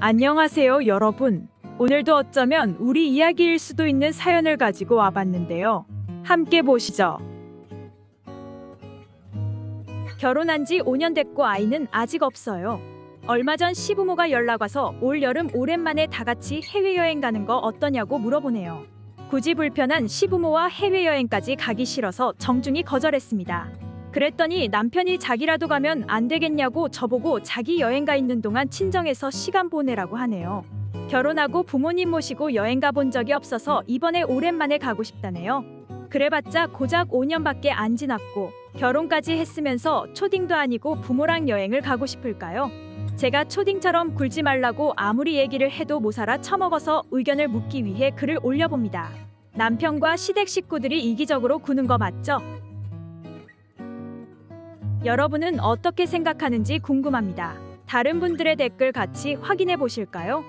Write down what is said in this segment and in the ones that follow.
안녕하세요, 여러분. 오늘도 어쩌면 우리 이야기일 수도 있는 사연을 가지고 와봤는데요. 함께 보시죠. 결혼한 지 5년 됐고 아이는 아직 없어요. 얼마 전 시부모가 연락 와서 올 여름 오랜만에 다 같이 해외여행 가는 거 어떠냐고 물어보네요. 굳이 불편한 시부모와 해외여행까지 가기 싫어서 정중히 거절했습니다. 그랬더니 남편이 자기라도 가면 안 되겠냐고 저보고 자기 여행 가 있는 동안 친정에서 시간 보내라고 하네요. 결혼하고 부모님 모시고 여행 가본 적이 없어서 이번에 오랜만에 가고 싶다네요. 그래봤자 고작 5년밖에 안 지났고 결혼까지 했으면서 초딩도 아니고 부모랑 여행을 가고 싶을까요? 제가 초딩처럼 굴지 말라고 아무리 얘기를 해도 못 살아 처먹어서 의견을 묻기 위해 글을 올려봅니다. 남편과 시댁 식구들이 이기적으로 구는 거 맞죠? 여러분은 어떻게 생각하는지 궁금합니다. 다른 분들의 댓글 같이 확인해 보실까요?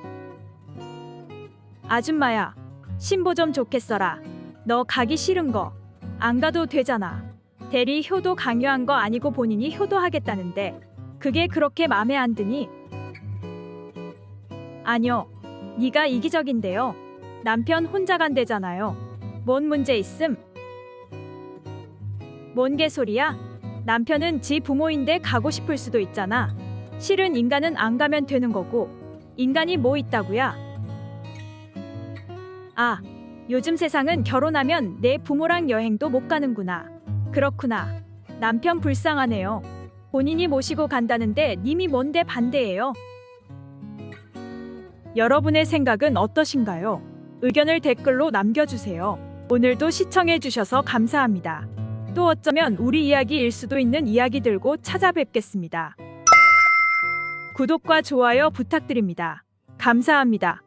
아줌마야, 신보 좀 좋겠어라. 너 가기 싫은 거 안 가도 되잖아. 대리 효도 강요한 거 아니고 본인이 효도하겠다는데 그게 그렇게 맘에 안 드니? 아니요. 네가 이기적인데요. 남편 혼자 간대잖아요. 뭔 문제 있음? 뭔 개소리야? 남편은 지 부모인데 가고 싶을 수도 있잖아. 실은 인간은 안 가면 되는 거고 인간이 뭐 있다고야? 아, 요즘 세상은 결혼하면 내 부모랑 여행도 못 가는구나. 그렇구나. 남편 불쌍하네요. 본인이 모시고 간다는데 님이 뭔데 반대해요? 여러분의 생각은 어떠신가요? 의견을 댓글로 남겨주세요. 오늘도 시청해주셔서 감사합니다. 또 어쩌면 우리 이야기일 수도 있는 이야기 들고 찾아뵙겠습니다. 구독과 좋아요 부탁드립니다. 감사합니다.